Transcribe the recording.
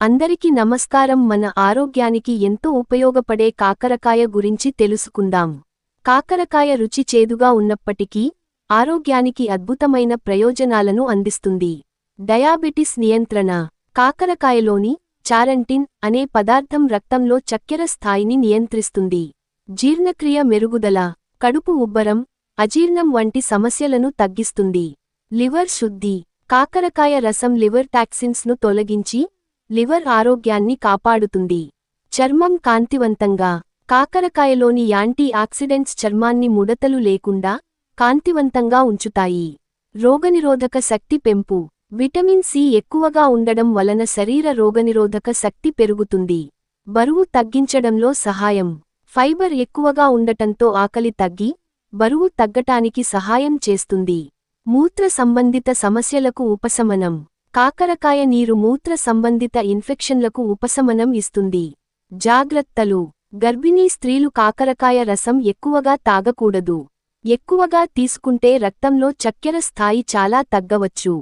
అందరికీ నమస్కారం. మన ఆరోగ్యానికి ఎంతో ఉపయోగపడే కాకరకాయ గురించి తెలుసుకుందాం. కాకరకాయ రుచి చేదుగా ఉన్నప్పటికీ ఆరోగ్యానికి అద్భుతమైన ప్రయోజనాలను అందిస్తుంది. డయాబెటిస్ నియంత్రణ. కాకరకాయలోని చారంటిన్ అనే పదార్థం రక్తంలో చక్కెర స్థాయిని నియంత్రిస్తుంది. జీర్ణక్రియ మెరుగుదల. కడుపు ఉబ్బరం అజీర్ణం వంటి సమస్యలను తగ్గిస్తుంది. లివర్ శుద్ధి. కాకరకాయ రసం లివర్ టాక్సిన్స్ను తొలగించి లివర్ ఆరోగ్యాన్ని కాపాడుతుంది. చర్మం కాంతివంతంగా. కాకరకాయలోని యాంటీ ఆక్సిడెంట్స్ చర్మాన్ని ముడతలు లేకుండా కాంతివంతంగా ఉంచుతాయి. రోగనిరోధక శక్తి పెంపు. విటమిన్ సి ఎక్కువగా ఉండడం వలన శరీర రోగనిరోధక శక్తి పెరుగుతుంది. బరువు తగ్గించడంలో సహాయం. ఫైబర్ ఎక్కువగా ఉండటంతో ఆకలి తగ్గి బరువు తగ్గటానికి సహాయం చేస్తుంది. మూత్ర సంబంధిత సమస్యలకు ఉపశమనం. కాకరకాయ నీరు మూత్ర సంబంధిత ఇన్ఫెక్షన్లకు ఉపశమనం ఇస్తుంది. జాగ్రత్తలు. గర్భిణీ స్త్రీలు కాకరకాయ రసం ఎక్కువగా తాగకూడదు. ఎక్కువగా తీసుకుంటే రక్తంలో చక్కెర స్థాయి చాలా తగ్గవచ్చు.